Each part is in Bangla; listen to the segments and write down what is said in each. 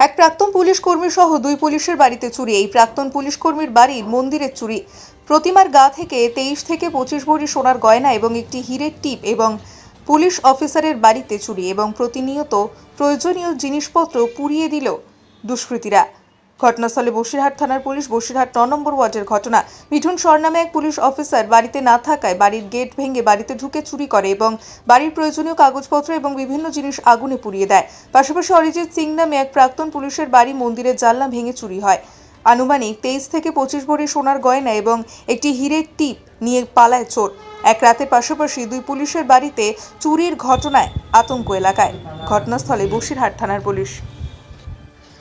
এক প্রাক্তন পুলিশ কর্মী সহ দুই পুলিশের বাড়িতে চুরি। এই প্রাক্তন পুলিশ কর্মীর বাড়ির মন্দিরের চুরি। প্রতিমার গা থেকে তেইশ থেকে পঁচিশ ভরি সোনার গয়না এবং একটি হিরের টিপ এবং পুলিশ অফিসারের বাড়িতে চুরি এবং প্রতিনিয়ত প্রয়োজনীয় জিনিসপত্র পুড়িয়ে দিল দুষ্কৃতীরা। ঘটনাস্থলে বসিরহাট থানার পুলিশ বসিরহাট ন নম্বর ওয়ার্ডের ঘটনা। মিঠুন সর নামে এক পুলিশ অফিসার বাড়িতে না থাকায় বাড়ির গেট ভেঙে বাড়িতে ঢুকে চুরি করে এবং বাড়ির প্রয়োজনীয় কাগজপত্র এবং বিভিন্ন জিনিস আগুনে পুড়িয়ে দেয়। পাশাপাশি অরিজিৎ সিং নামে এক প্রাক্তন পুলিশের বাড়ি মন্দিরের জানলা ভেঙে চুরি হয়। আনুমানিক তেইশ থেকে পঁচিশ ভরি সোনার গয়না এবং একটি হিরের টিপ নিয়ে পালায় চোর। এক রাতের পাশাপাশি দুই পুলিশের বাড়িতে চুরির ঘটনায় আতঙ্ক এলাকায়। ঘটনাস্থলে বসিরহাট থানার পুলিশ।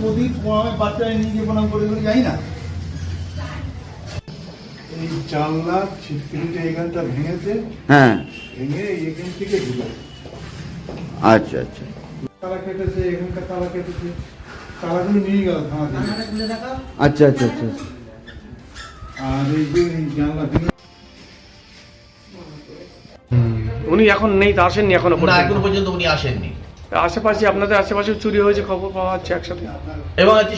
প্রদীপ বাচ্চারা নিয়ে গিয়ে প্রণাম করে করে যাই না। এই জানলা ছিটকিরিটা এখানটা ভেঙেছে। হ্যাঁ। ভেঙে এখান থেকে ঢুকে আচ্ছা আচ্ছা। তালা কেটেছে এখানকার তালা কেটেছে। তালাগুলো নিয়ে গেল আচ্ছা আচ্ছা আচ্ছা আর এই যে এই জানলা দিয়ে উনি এখন নেই তা আসেননি এখনও না এখনও পর্যন্ত উনি আসেননি। আশেপাশে আপনাদের আশেপাশে চুরি হয়েছে খবর পাওয়া যাচ্ছে একসাথে? এবং আজকে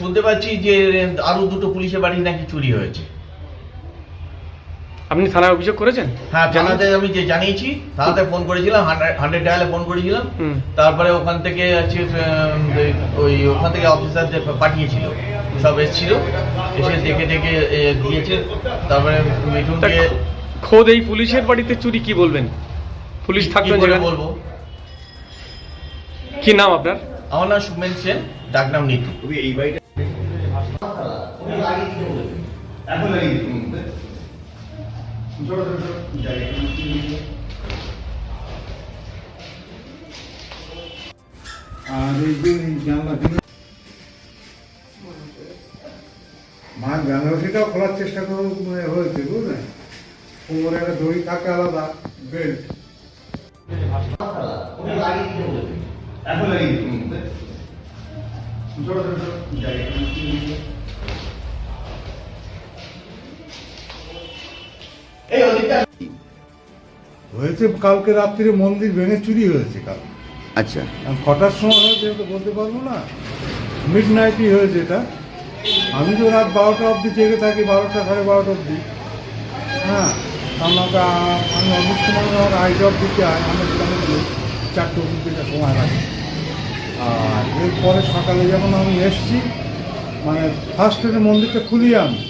শুনতে পাচ্ছি যে আরও দুটো পুলিশের বাড়ি নাকি চুরি হয়েছে। আপনি থানায় অভিযোগ করেছেন? হ্যাঁ থানাতে আমি যে জানিয়েছি থানাতে ফোন করেছিলাম হান্ড্রেড ডায়ালে ফোন করেছিলাম। তারপরে ওখান থেকে ওই ওখান থেকে অফিসারদের পাঠিয়েছিল সব এসেছিল এসে দেখে দেখে দিয়েছে। তারপরে মিঠুনকে খোদ এই পুলিশের বাড়িতে চুরি কি বলবেন? পুলিশ করে বলব? কি নাম আপনার? আমার নাম সুমেন সেন ডাকনাম নিতু। এই দিয়ে খোলার চেষ্টা করে মানে হয়েছে বুঝলেন কোমরে একটা দড়ি থাকে আলাদা বেল্ট। হয়েছে? কালকে রাত্রিরে মন্দির ভেঙে চুরি হয়েছে কাল। আচ্ছা। এখন কটার সময় হয়েছে এটা বলতে পারব না। মিড নাইটই হয়েছে এটা। আমি তো রাত বারোটা অবধি জেগে থাকি বারোটা সাড়ে বারোটা অবধি। হ্যাঁ আমাকে আমি অফিস সময় আমার আই জব দিতে হয় আমার চারটে অবধি থেকে সময় লাগে আর এরপরে সকালে যখন আমি এসছি মানে ফার্স্ট এর মন্দিরটা খুলি আমি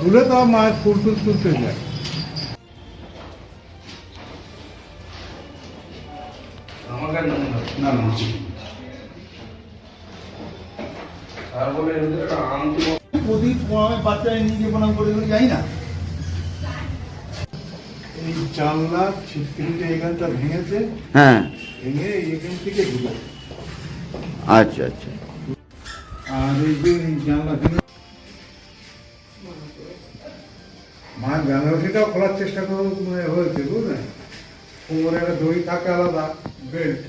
খুলে তো মায়ের ফুল টুল তুলতে যায়। না না প্রদীপ নিয়ে প্রণাম করে করে যাই না। এই জানলা ছিটকিরিটা এখানটা ভেঙেছে হ্যাঁ। ভেঙে এখান থেকে ঢুকে আচ্ছা আচ্ছা। আর এই যে এই জানলা দিয়ে মাছ বেনারসিটাও খোলার চেষ্টা করে হয়েছে বুঝলেন কোমরে একটা দড়ি থাকে আলাদা বেল্ট